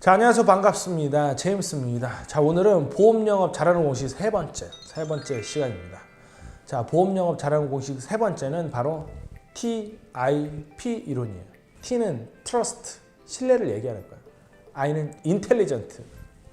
자, 안녕하세요. 반갑습니다. 제임스입니다. 자, 오늘은 보험 영업 잘하는 공식 세 번째, 세 번째 시간입니다. 자, 보험 영업 잘하는 공식 세 번째는 바로 TIP 이론이에요. T는 Trust, 신뢰를 얘기하는 거예요. I는 Intelligent,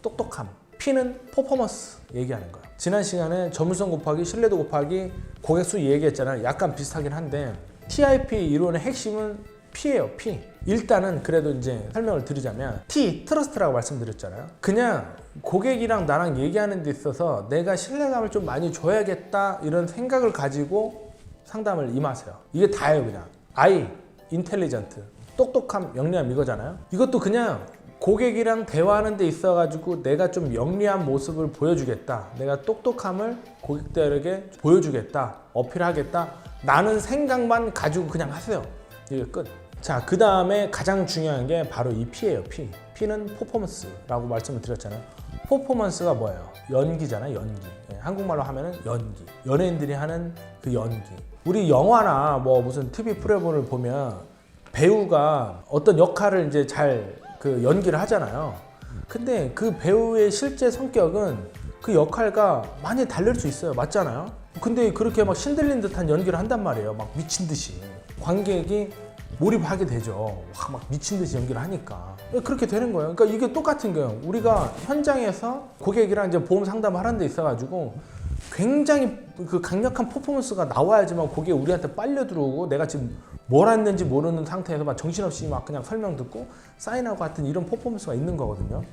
똑똑함. P는 Performance 얘기하는 거예요. 지난 시간에 전문성 곱하기 신뢰도 곱하기 고객 수 얘기했잖아요. 약간 비슷하긴 한데 TIP 이론의 핵심은 P예요, P. 일단은 그래도 이제 설명을 드리자면 T, 트러스트라고 말씀드렸잖아요. 그냥 고객이랑 나랑 얘기하는 데 있어서 내가 신뢰감을 좀 많이 줘야겠다 이런 생각을 가지고 상담을 임하세요. 이게 다예요, 그냥. I, 인텔리전트. 똑똑함, 영리함 이거잖아요. 이것도 그냥 고객이랑 대화하는 데 있어가지고 내가 좀 영리한 모습을 보여주겠다. 내가 똑똑함을 고객들에게 보여주겠다. 어필하겠다. 나는 생각만 가지고 그냥 하세요. 이게 끝. 자, 그 다음에 가장 중요한 게 바로 이 P예요, P. P는 퍼포먼스라고 말씀을 드렸잖아요. 퍼포먼스가 뭐예요? 연기잖아요, 연기. 예, 한국말로 하면은 연기. 연예인들이 하는 그 연기. 우리 영화나 뭐 무슨 TV 프로그램을 보면 배우가 어떤 역할을 이제 잘 그 연기를 하잖아요. 근데 그 배우의 실제 성격은 그 역할과 많이 다를 수 있어요. 맞잖아요? 근데 그렇게 막 신들린 듯한 연기를 한단 말이에요. 막 미친 듯이. 관객이 몰입하게 되죠. 와, 막 미친 듯이 연기를 하니까. 그렇게 되는 거예요. 그러니까 이게 똑같은 거예요. 우리가 현장에서 고객이랑 이제 보험 상담을 하는 데 있어가지고 굉장히 그 강력한 퍼포먼스가 나와야지만 고객이 우리한테 빨려 들어오고 내가 지금 뭘 했는지 모르는 상태에서 막 정신없이 막 그냥 설명 듣고 사인하고 같은 이런 퍼포먼스가 있는 거거든요.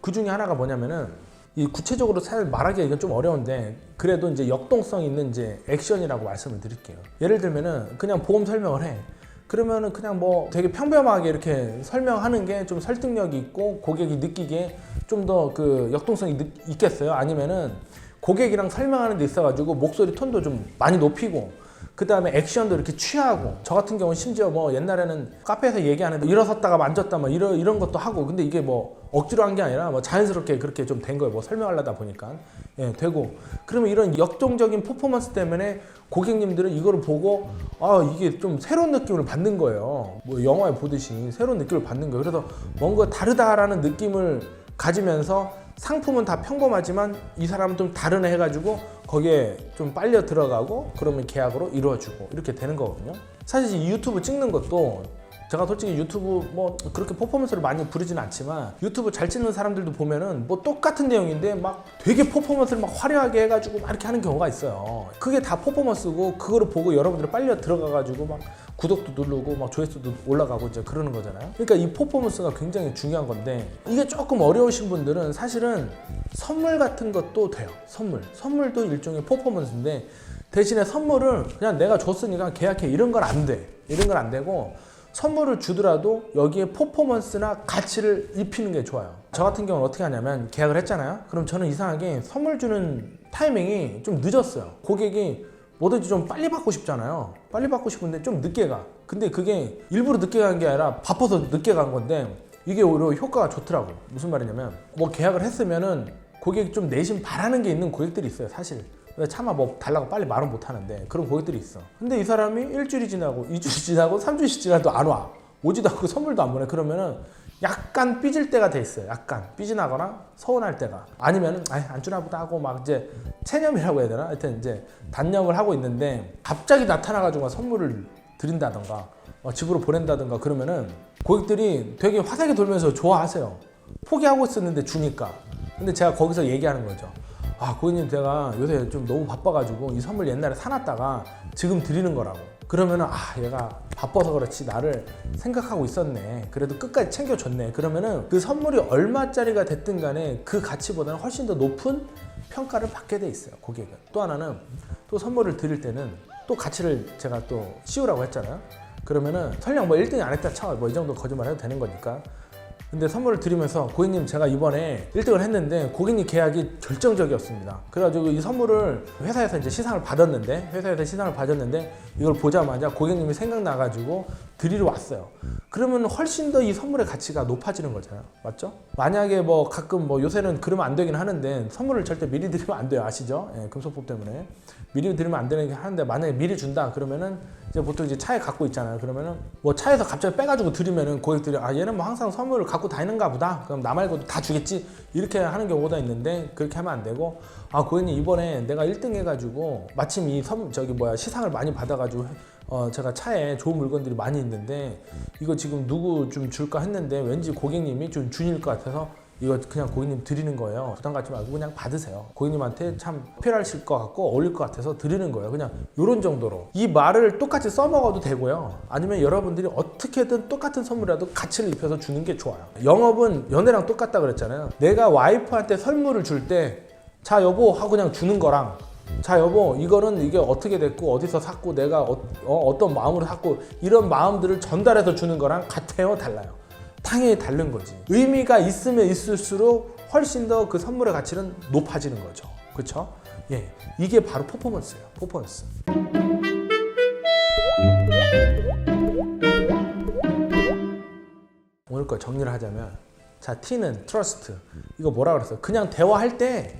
그 중에 하나가 뭐냐면은 이 구체적으로 잘 말하기가 이건 좀 어려운데 그래도 이제 역동성 있는 이제 액션이라고 말씀을 드릴게요. 예를 들면은 그냥 보험 설명을 해. 그러면은 그냥 뭐 되게 평범하게 이렇게 설명하는 게 좀 설득력이 있고 고객이 느끼기에 좀 더 그 역동성이 느- 있겠어요? 아니면은 고객이랑 설명하는 데 있어가지고 목소리 톤도 좀 많이 높이고 그 다음에 액션도 이렇게 취하고 저 같은 경우는 심지어 뭐 옛날에는 카페에서 얘기하는데 일어섰다가 만졌다 뭐 이런 이런 것도 하고 근데 이게 뭐 억지로 한 게 아니라 뭐 자연스럽게 그렇게 좀 된 거예요. 뭐 설명하려다 보니까. 예 되고. 그러면 이런 역동적인 퍼포먼스 때문에 고객님들은 이거를 보고 아 이게 좀 새로운 느낌을 받는 거예요. 뭐 영화에 보듯이 새로운 느낌을 받는 거예요. 그래서 뭔가 다르다라는 느낌을 가지면서 상품은 다 평범하지만 이 사람은 좀 다른 애 해가지고 거기에 좀 빨려 들어가고 그러면 계약으로 이루어지고 이렇게 되는 거거든요. 사실 이 유튜브 찍는 것도 제가 솔직히 유튜브 뭐 그렇게 퍼포먼스를 많이 부르지는 않지만 유튜브 잘 찍는 사람들도 보면은 뭐 똑같은 내용인데 막 되게 퍼포먼스를 막 화려하게 해가지고 막 이렇게 하는 경우가 있어요. 그게 다 퍼포먼스고 그거를 보고 여러분들이 빨려 들어가가지고 막 구독도 누르고 막 조회수도 올라가고 이제 그러는 거잖아요. 그러니까 이 퍼포먼스가 굉장히 중요한 건데 이게 조금 어려우신 분들은 사실은 선물 같은 것도 돼요. 선물. 선물도 일종의 퍼포먼스인데 대신에 선물을 그냥 내가 줬으니까 계약해 이런 건 안 돼. 이런 건 안 되고 선물을 주더라도 여기에 퍼포먼스나 가치를 입히는 게 좋아요. 저 같은 경우는 어떻게 하냐면 계약을 했잖아요. 그럼 저는 이상하게 선물 주는 타이밍이 좀 늦었어요. 고객이 뭐든지 좀 빨리 받고 싶잖아요. 빨리 받고 싶은데 좀 늦게 가. 근데 그게 일부러 늦게 간 게 아니라 바빠서 늦게 간 건데 이게 오히려 효과가 좋더라고. 무슨 말이냐면 뭐 계약을 했으면은 고객이 좀 내심 바라는 게 있는 고객들이 있어요, 사실. 근데 차마 뭐 달라고 빨리 말은 못 하는데 그런 고객들이 있어. 근데 이 사람이 일주일이 지나고 이주일 지나고 삼주일 지나도 안 와. 오지도 않고 선물도 안 보내. 그러면은 약간 삐질 때가 돼 있어요. 약간 삐지나거나 서운할 때가. 아니면은 아이 안 주나 보다 하고 막 이제 체념이라고 해야 되나? 하여튼 이제 단념을 하고 있는데 갑자기 나타나가지고 선물을 드린다던가 어, 집으로 보낸다던가 그러면은 고객들이 되게 화색이 돌면서 좋아하세요. 포기하고 있었는데 주니까. 근데 제가 거기서 얘기하는 거죠. 아, 고객님 제가 요새 좀 너무 바빠가지고 이 선물 옛날에 사놨다가 지금 드리는 거라고. 그러면 은 아, 얘가 바빠서 그렇지 나를 생각하고 있었네. 그래도 끝까지 챙겨줬네. 그러면은 그 선물이 얼마짜리가 됐든 간에 그 가치보다는 훨씬 더 높은 평가를 받게 돼 있어요. 고객은. 또 하나는 또 선물을 드릴 때는 또 가치를 제가 또 씌우라고 했잖아요. 그러면은 설령 뭐 1등이 안 했다 쳐. 뭐 이 정도 거짓말 해도 되는 거니까. 근데 선물을 드리면서 고객님 제가 이번에 1등을 했는데 고객님 계약이 결정적이었습니다. 그래가지고 이 선물을 회사에서 이제 시상을 받았는데 회사에서 시상을 받았는데 이걸 보자마자 고객님이 생각나가지고 드리러 왔어요. 그러면 훨씬 더 이 선물의 가치가 높아지는 거잖아요. 맞죠? 만약에 뭐 가끔 뭐 요새는 그러면 안 되긴 하는데 선물을 절대 미리 드리면 안 돼요. 아시죠? 예, 금속법 때문에. 미리 드리면 안 되는 게 하는데 만약에 미리 준다 그러면은 이제 보통 이제 차에 갖고 있잖아요. 그러면은 뭐 차에서 갑자기 빼가지고 드리면은 고객들이 아 얘는 뭐 항상 선물을 갖고 다니는가 보다. 그럼 나 말고도 다 주겠지. 이렇게 하는 경우가 있는데 그렇게 하면 안 되고 아 고객님 이번에 내가 1등 해가지고 마침 이 선 저기 뭐야 시상을 많이 받아가지고 어 제가 차에 좋은 물건들이 많이 있는데 이거 지금 누구 좀 줄까 했는데 왠지 고객님이 좀 준일 것 같아서 이거 그냥 고객님 드리는 거예요. 부담 갖지 말고 그냥 받으세요. 고객님한테 참 필요하실 것 같고 어울릴 것 같아서 드리는 거예요. 그냥 이런 정도로 이 말을 똑같이 써먹어도 되고요. 아니면 여러분들이 어떻게든 똑같은 선물이라도 가치를 입혀서 주는 게 좋아요. 영업은 연애랑 똑같다 그랬잖아요. 내가 와이프한테 선물을 줄 때 자 여보 하고 그냥 주는 거랑 자 여보 이거는 이게 어떻게 됐고 어디서 샀고 내가 어, 떤 마음으로 샀고 이런 마음들을 전달해서 주는 거랑 같아요 달라요? 당연히 다른 거지. 의미가 있으면 있을수록 훨씬 더 그 선물의 가치는 높아지는 거죠. 그렇죠 예. 이게 바로 퍼포먼스예요 퍼포먼스. 오늘 거 정리를 하자면 자 T는 트러스트 이거 뭐라 그랬어요? 그냥 대화할 때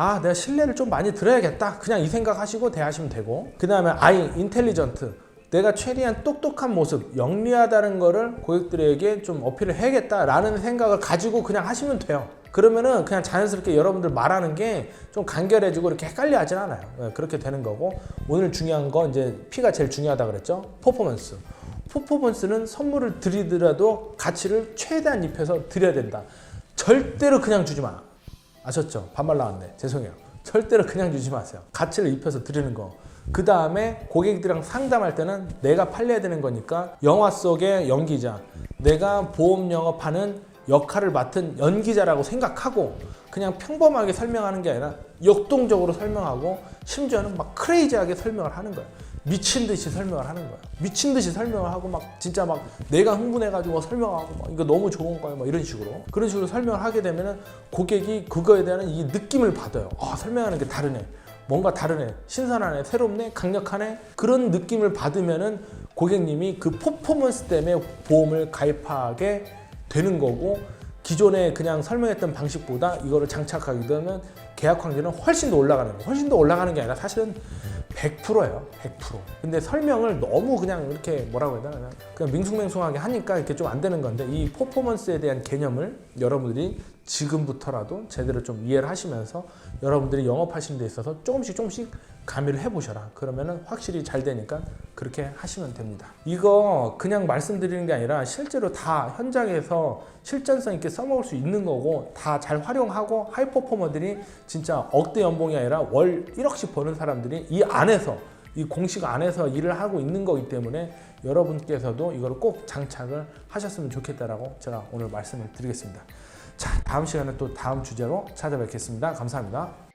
아, 내가 신뢰를 좀 많이 들어야겠다. 그냥 이 생각하시고 대하시면 되고. 그 다음에 I, 인텔리전트. 내가 최대한 똑똑한 모습, 영리하다는 거를 고객들에게 좀 어필을 해야겠다 라는 생각을 가지고 그냥 하시면 돼요. 그러면은 그냥 자연스럽게 여러분들 말하는 게 좀 간결해지고 이렇게 헷갈려 하진 않아요. 네, 그렇게 되는 거고. 오늘 중요한 거 이제 P가 제일 중요하다 그랬죠? 퍼포먼스. 퍼포먼스는 선물을 드리더라도 가치를 최대한 입혀서 드려야 된다. 절대로 그냥 주지 마. 아셨죠? 반말 나왔네. 죄송해요. 절대로 그냥 주지 마세요. 가치를 입혀서 드리는 거. 그 다음에 고객들이랑 상담할 때는 내가 팔려야 되는 거니까 영화 속의 연기자, 내가 보험 영업하는 역할을 맡은 연기자라고 생각하고 그냥 평범하게 설명하는 게 아니라 역동적으로 설명하고 심지어는 막 크레이지하게 설명을 하는 거예요. 미친 듯이 설명을 하는 거예요. 미친 듯이 설명을 하고 막 진짜 막 내가 흥분해가지고 설명하고 막 이거 너무 좋은 거예요. 막 이런 식으로 그런 식으로 설명을 하게 되면은 고객이 그거에 대한 이 느낌을 받아요. 아 설명하는 게 다르네. 뭔가 다르네. 신선하네. 새롭네. 강력하네. 그런 느낌을 받으면은 고객님이 그 퍼포먼스 때문에 보험을 가입하게 되는 거고 기존에 그냥 설명했던 방식보다 이거를 장착하게 되면 계약 확률은 훨씬 더 올라가는 거예요. 훨씬 더 올라가는 게 아니라 사실은 100%예요. 100%. 근데 설명을 너무 그냥 이렇게 뭐라고 해야 되나 그냥 밍숭맹숭하게 하니까 이렇게 좀 안 되는 건데 이 퍼포먼스에 대한 개념을 여러분들이 지금부터라도 제대로 좀 이해를 하시면서 여러분들이 영업하시는 데 있어서 조금씩 조금씩 가미를 해보셔라. 그러면은 확실히 잘 되니까 그렇게 하시면 됩니다. 이거 그냥 말씀드리는 게 아니라 실제로 다 현장에서 실전성 있게 써먹을 수 있는 거고 다 잘 활용하고 하이 퍼포머들이 진짜 억대 연봉이 아니라 월 1억씩 버는 사람들이 이 안에서 이 공식 안에서 일을 하고 있는 거기 때문에 여러분께서도 이걸 꼭 장착을 하셨으면 좋겠다라고 제가 오늘 말씀을 드리겠습니다. 자, 다음 시간에 또 다음 주제로 찾아뵙겠습니다. 감사합니다.